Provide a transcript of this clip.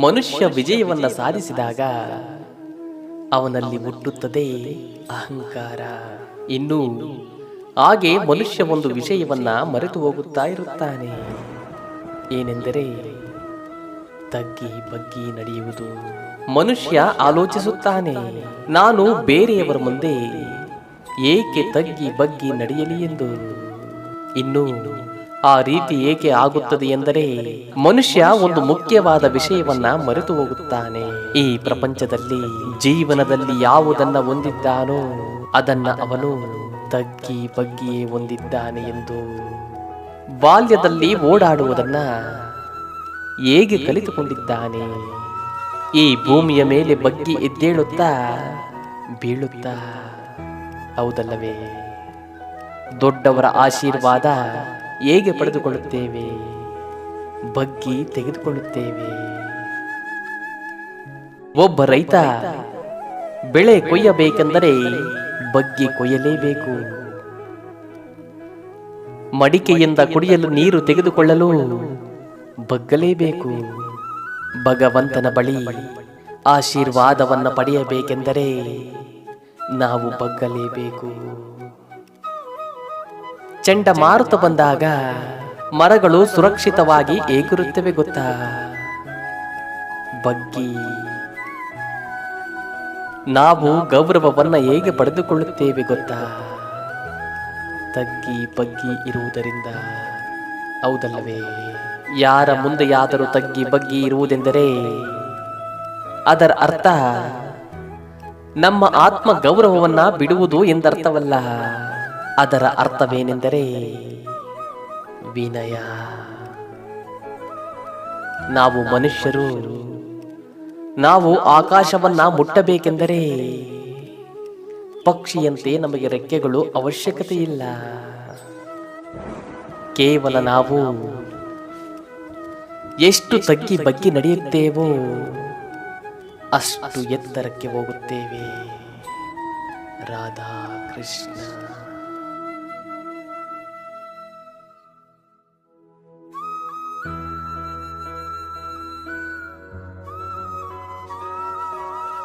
ಮನುಷ್ಯ ವಿಜಯವನ್ನ ಸಾಧಿಸಿದಾಗ ಅವನಲ್ಲಿ ಹುಟ್ಟುತ್ತದೆ ಅಹಂಕಾರ. ಇನ್ನು ಹಾಗೆ ಮನುಷ್ಯ ಒಂದು ವಿಷಯವನ್ನ ಮರೆತು ಹೋಗುತ್ತಾ ಇರುತ್ತಾನೆ. ಏನೆಂದರೆ ತಗ್ಗಿ ಬಗ್ಗಿ ನಡೆಯುವುದು. ಮನುಷ್ಯ ಆಲೋಚಿಸುತ್ತಾನೆ, ನಾನು ಬೇರೆಯವರ ಮುಂದೆ ಏಕೆ ತಗ್ಗಿ ಬಗ್ಗಿ ನಡೆಯಲಿ ಎಂದು. ಇನ್ನು ಆ ರೀತಿ ಏಕೆ ಆಗುತ್ತದೆ ಎಂದರೆ ಮನುಷ್ಯ ಒಂದು ಮುಖ್ಯವಾದ ವಿಷಯವನ್ನ ಮರೆತು ಹೋಗುತ್ತಾನೆ. ಈ ಪ್ರಪಂಚದಲ್ಲಿ ಜೀವನದಲ್ಲಿ ಯಾವುದನ್ನ ಹೊಂದಿದ್ದಾನೋ ಅದನ್ನ ಅವನು ತಗ್ಗಿ ಬಗ್ಗಿಯೇ ಹೊಂದಿದ್ದಾನೆ ಎಂದು ಬಾಲ್ಯದಲ್ಲಿ ಓಡಾಡುವುದನ್ನ ಹೇಗೆ ಕಲಿತುಕೊಂಡಿದ್ದಾನೆ? ಈ ಭೂಮಿಯ ಮೇಲೆ ಬಗ್ಗಿ ಎದ್ದೇಳುತ್ತಾ ಬೀಳುತ್ತಾ, ಹೌದಲ್ಲವೇ? ದೊಡ್ಡವರ ಆಶೀರ್ವಾದ ಹೇಗೆ ಪಡೆದುಕೊಳ್ಳುತ್ತೇವೆ? ಬಗ್ಗಿ ತೆಗೆದುಕೊಳ್ಳುತ್ತೇವೆ. ಒಬ್ಬ ರೈತ ಬೆಳೆ ಕೊಯ್ಯಬೇಕೆಂದರೆ ಬಗ್ಗಿ ಕೊಯ್ಯಲೇಬೇಕು. ಮಡಿಕೆಯಿಂದ ಕುಡಿಯಲು ನೀರು ತೆಗೆದುಕೊಳ್ಳಲು ಬಗ್ಗಲೇಬೇಕು. ಭಗವಂತನ ಬಳಿ ಆಶೀರ್ವಾದವನ್ನು ಪಡೆಯಬೇಕೆಂದರೆ ನಾವು ಬಗ್ಗಲೇಬೇಕು. ಚಂಡಮಾರುತ ಬಂದಾಗ ಮರಗಳು ಸುರಕ್ಷಿತವಾಗಿ ಏಕಿರುತ್ತವೆ ಗೊತ್ತಾ? ಬಗ್ಗಿ. ನಾವು ಗೌರವವನ್ನ ಹೇಗೆ ಪಡೆದುಕೊಳ್ಳುತ್ತೇವೆ ಗೊತ್ತಾ? ತಗ್ಗಿ ಬಗ್ಗಿ ಇರುವುದರಿಂದ. ಹೌದಲ್ಲವೇ? ಯಾರ ಮುಂದೆಯಾದರೂ ತಗ್ಗಿ ಬಗ್ಗಿ ಇರುವುದೆಂದರೆ ಅದರ ಅರ್ಥ ನಮ್ಮ ಆತ್ಮ ಗೌರವವನ್ನ ಬಿಡುವುದು ಎಂದರ್ಥವಲ್ಲ. ಅದರ ಅರ್ಥವೇನೆಂದರೆ ವಿನಯ. ನಾವು ಮನುಷ್ಯರು, ನಾವು ಆಕಾಶವನ್ನ ಮುಟ್ಟಬೇಕೆಂದರೆ ಪಕ್ಷಿಯಂತೆ ನಮಗೆ ರೆಕ್ಕೆಗಳು ಅವಶ್ಯಕತೆ ಇಲ್ಲ. ಕೇವಲ ನಾವು ಎಷ್ಟು ತಗ್ಗಿ ಬಗ್ಗಿ ನಡೆಯುತ್ತೇವೋ ಅಷ್ಟು ಎತ್ತರಕ್ಕೆ ಹೋಗುತ್ತೇವೆ. ರಾಧಾ ಕೃಷ್ಣ.